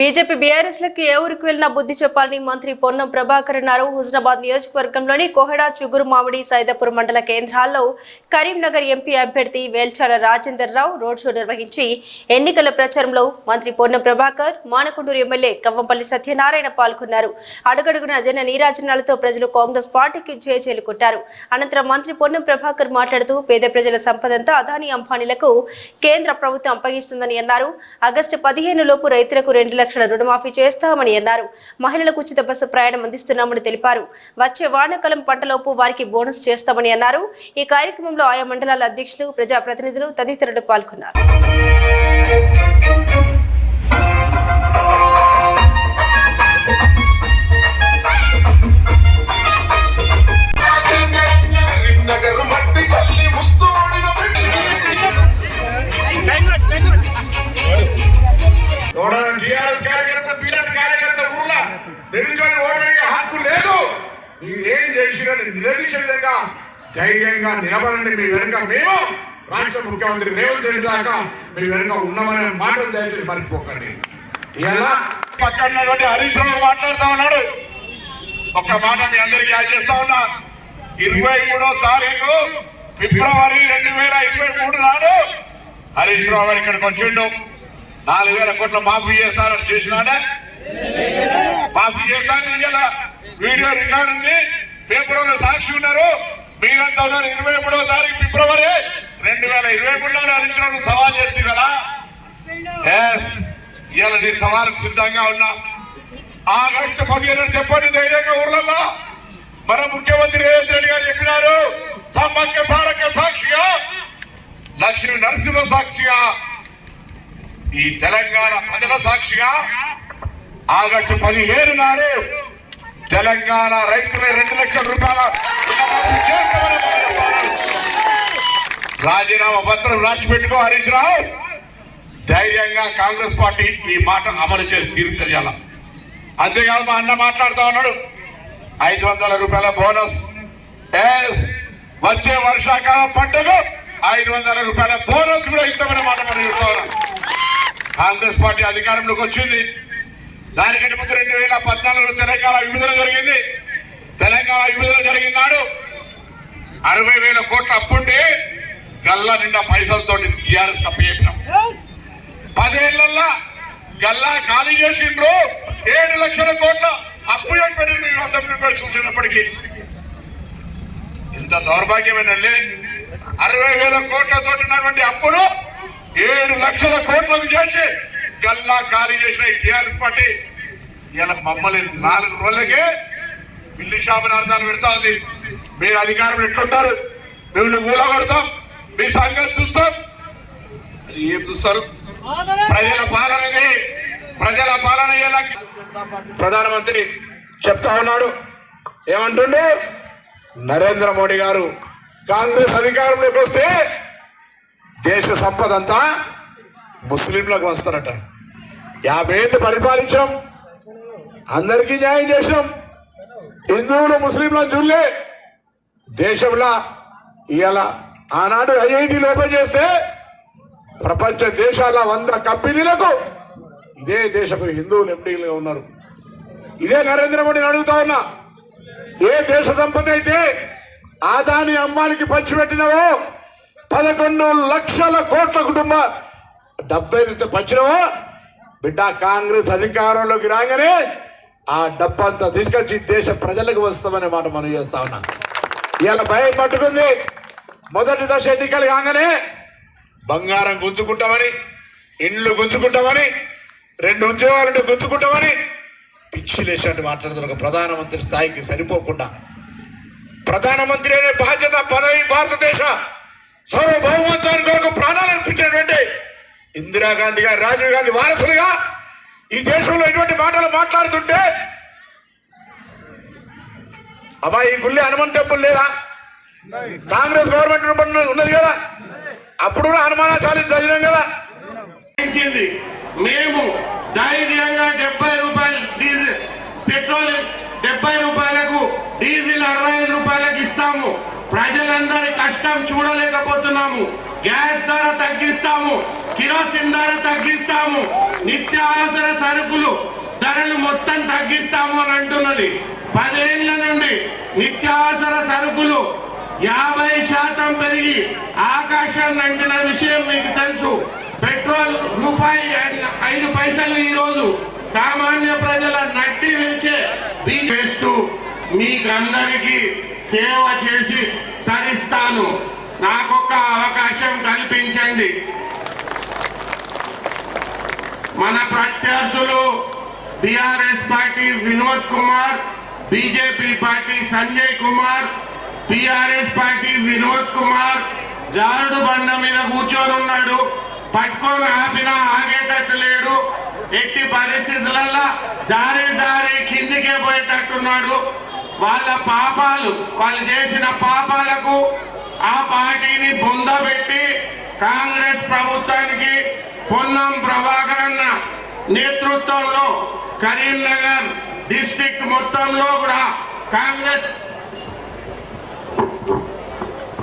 BJP బీఆర్ఎస్లకు ఏ ఊరికి వెళ్ళినా బుద్ధి చెప్పాలని మంత్రి పొన్నం ప్రభాకర్ అన్నారు. హుజరాబాద్ నియోజకవర్గంలోని కోహెడా చుగురు మామిడి సైదాపూర్ మండల కేంద్రాల్లో కరీంనగర్ ఎంపీ అభ్యర్థి వేల్చాల రాజేందర్ రావు రోడ్ షో నిర్వహించి ఎన్నికల ప్రచారంలో మంత్రి పొన్నం ప్రభాకర్ మానకొండూరు ఎమ్మెల్యే కవ్వంపల్లి సత్యనారాయణ పాల్గొన్నారు. అడుగడుగున జన నీరాజనాలతో ప్రజలు కాంగ్రెస్ పార్టీకి జయచేలు కొట్టారు అనంతరం మంత్రి పొన్నం ప్రభాకర్ మాట్లాడుతూ పేద ప్రజల సంపదంతా అదానీ అంబానీలకు కేంద్ర ప్రభుత్వం అప్పగిస్తుందని అన్నారు. ఆగస్టు పదిహేను లోపు రైతులకు రెండు లక్షల రుణమాఫీ చేస్తామని అన్నారు. మహిళలకు ఉచిత బస్సు ప్రయాణం అందిస్తున్నామని తెలిపారు. వచ్చే వానాకాలం పంటలోపు వారికి బోనస్ చేస్తామని అన్నారు. ఈ కార్యక్రమంలో ఆయా మండలాల అధ్యక్షులు ప్రజాప్రతినిధులు తదితరులు పాల్గొన్నారు. టీఆర్ఎస్ కార్యకర్త కార్యకర్త ఊర్లో నిలుచొని ఓటడిగే హక్కు లేదు. మీరేం ఏం చేసినా నిలదీసే విధంగా ధైర్యంగా నిలబడండి. మీ వెనుక మేము రాష్ట్ర ముఖ్యమంత్రి రేవంత్ రెడ్డి దాకా మీ వెనుక ఉన్నామనే మాటలు దయచేసి మర్చిపోకండి. ఇలా పక్కన హరీష్ రావు మాట్లాడుతా ఉన్నాడు. ఒక్క మాట మీ అందరికీ యాడ్ చేస్తా ఉన్నా. ఇరవై మూడో తారీఖు ఫిబ్రవరి రెండు వేల ఇరవై మూడు నాడు హరీష్ రావు గారు ఇక్కడికి వచ్చిండు. నాలుగు వేల కోట్ల మాఫీ చేస్తారని చేసినాడే? మాఫీ చేస్తాను ఇలా వీడియో రికార్డు ఉంది పేపర్లో సాక్షి ఉన్నారు. మీరంతా ఉన్నారు ఇరవై మూడో తారీఖు ఫిబ్రవరి రెండు వేల ఇరవై మూడులో హరీష్ సవాల్ చేస్తుంది కదా? ఇలా నీ సవాలుకు సిద్ధంగా ఉన్నా. ఆగస్టు పదిహేను చెప్పండి ధైర్యంగా ఊర్లలో మన ముఖ్యమంత్రి రేవంత్ రెడ్డి గారు చెప్పినారు సమ్మక్క సారక్క సాక్షిగా లక్ష్మీ నరసింహ సాక్షిగా. ఈ తెలంగాణ ప్రజల సాక్షిగా ఆగస్టు పదిహేను నాడు తెలంగాణ రైతుల రెండు లక్షల రూపాయల రాజీనామా పత్రం రాసి పెట్టుకో హరీష్ రావు. ధైర్యంగా కాంగ్రెస్ పార్టీ ఈ మాట అమలు చేసి తీరుతుంది అలా. అంతేకాదు మా అన్న మాట్లాడుతూ ఉన్నాడు. ఐదు వందల రూపాయల బోనస్. ఎస్ వచ్చే వర్షాకాలం పంటకు ఐదు వందల రూపాయల బోనస్ కూడా ఇస్తామని మాట మనం చెప్తా ఉన్నాం కాంగ్రెస్ పార్టీ అధికారంలోకి వచ్చింది. దానికంటే ముందు రెండు వేల పద్నాలుగులో తెలంగాణ విభజన జరిగింది. తెలంగాణ విభజన జరిగిన నాడు అరవై వేల కోట్ల అప్పుండి గల్లా నిండా పైసలతో టీఆర్ఎస్ కప్పచెప్పినాం పదేళ్ళల్లా గల్లా ఖాళీ చేసిండ్రు. ఏడు లక్షల కోట్ల అప్పు చేసి పెట్టింది చూసినప్పటికీ. ఇంత దౌర్భాగ్యమేనండి అరవై వేల కోట్లతో ఉన్నటువంటి అప్పును ఏడు లక్షల కోట్లకు చేసి గల్లా ఖాళీ చేసిన టీఆర్ఎస్ పార్టీ ఇలా మమ్మల్ని నాలుగు రోజులకే పిల్లి షాపుని అర్థాలు పెడతా ఉంది. మీరు అధికారం ఎట్లుంటారు? మేము ఊళ్ళో కొడతాం మీ సంగతి చూస్తాం. అది ఏం చూస్తారు? ప్రజల పాలన ప్రజల పాలన ఎలా? ప్రధానమంత్రి చెప్తా ఉన్నాడు. ఏమంటుండే? నరేంద్ర మోడీ గారు కాంగ్రెస్ అధికారంలోకి వస్తే దేశ సంపద అంతా ముస్లింలకు వస్తారట. యాభై ఏళ్ళు పరిపాలించాం. అందరికీ న్యాయం చేసాం హిందువులు ముస్లింలను చూడలే దేశంలో ఇవాళ ఆనాడు ఐఐటీలు ఓపెన్ చేస్తే ప్రపంచ దేశాల వంద కంపెనీలకు ఇదే దేశపు హిందువులు ఎండీలుగా ఉన్నారు. ఇదే నరేంద్ర మోడీని అడుగుతా ఉన్నా. ఏ దేశ సంపద అయితే ఆదాని అమ్మానికి పంచిపెట్టినవో పదకొండు లక్షల కోట్ల కుటుంబ డబ్బు ఏదైతే పంచినవో బిడ్డ కాంగ్రెస్ అధికారంలోకి రాగానే ఆ డబ్బంతా తీసుకొచ్చి దేశ ప్రజలకు వస్తామనే మాట మనం చేస్తా ఉన్నాం. ఇవాళ భయం పట్టుకుంది. మొదటి దశ ఎన్నికలు కాగానే బంగారం గుంజుకుంటామని ఇండ్లు గుంజుకుంటామని రెండు ఉద్యోగాలను గుంజుకుంటామని పిచ్చి లేచినట్టు మాట్లాడుతున్న ఒక ప్రధానమంత్రి స్థాయికి సరిపోకుండా. ప్రధానమంత్రి అనే బాధ్యత పదవి భారతదేశ సార్వభౌమత్వానికి కొరకు ప్రాణాలు అర్పించినటువంటి ఇందిరాగాంధీ గారు రాజీవ్ గాంధీ వారసులుగా ఈ దేశంలో ఇటువంటి మాటలు మాట్లాడుతుంటే అమ్మా ఈ గుళ్ళి హనుమాన్ టెంపుల్ లేదా? కాంగ్రెస్ గవర్నమెంట్ ఉన్నది కదా? అప్పుడు కూడా హనుమానాచార్య చదివినాం కదా? మేము ధైర్యంగా డెబ్బై రూపాయలు డీజిల్ పెట్రోల్ డెబ్బై రూపాయలకు డీజిల్ అరవై ఐదు రూపాయలకు ప్రజలందరి కష్టం చూడలేకపోతున్నాము. గ్యాస్ ధర తగ్గిస్తాము. కిరోసిన్ ధర తగ్గిస్తాము. నిత్యావసర సరుకులు ధరలు మొత్తం తగ్గిస్తాము అని అంటున్నది. పదేళ్ళ నుండి నిత్యావసర సరుకులు యాభై శాతం పెరిగి ఆకాశాన్ని అంటిన విషయం మీకు తెలుసు. పెట్రోల్ రూపాయి ఐదు పైసలు ఈరోజు సామాన్య ప్రజల నట్టి విరిచే చేస్తూ మీకందరికీ సేవ చేసి తరిస్తాను. నాకొక అవకాశం కల్పించండి. మన ప్రత్యర్థులు TRS party Vinod Kumar BJP party Sanjay Kumar TRS party Vinod Kumar జారుడు బండ మీద కూర్చొని ఉన్నాడు. పట్టుకొని ఆపినా ఆగేటట్టు లేడు. ఎట్టి పరిస్థితులలో దారి దారి కిందికే పోయేటట్టున్నాడు. వాళ్ళ పాపాలు వాళ్ళు చేసిన పాపాలకు ఆ పార్టీని బొందబెట్టి కాంగ్రెస్ ప్రభుత్వానికి పొన్నం ప్రభాకర్ అన్న నేతృత్వంలో కరీంనగర్ డిస్టిక్ మొత్తంలో కూడా కాంగ్రెస్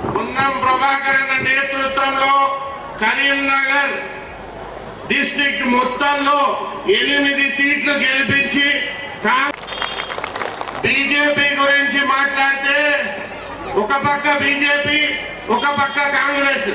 పొన్నం ప్రభాకర్ అన్న నేతృత్వంలో కరీంనగర్ డిస్టిక్ మొత్తంలో ఎనిమిది సీట్లు గెలిపించి కాంగ్రెస్ బీజేపీ గురించి మాట్లాడితే ఒక పక్క బీజేపీ ఒక పక్క కాంగ్రెస్.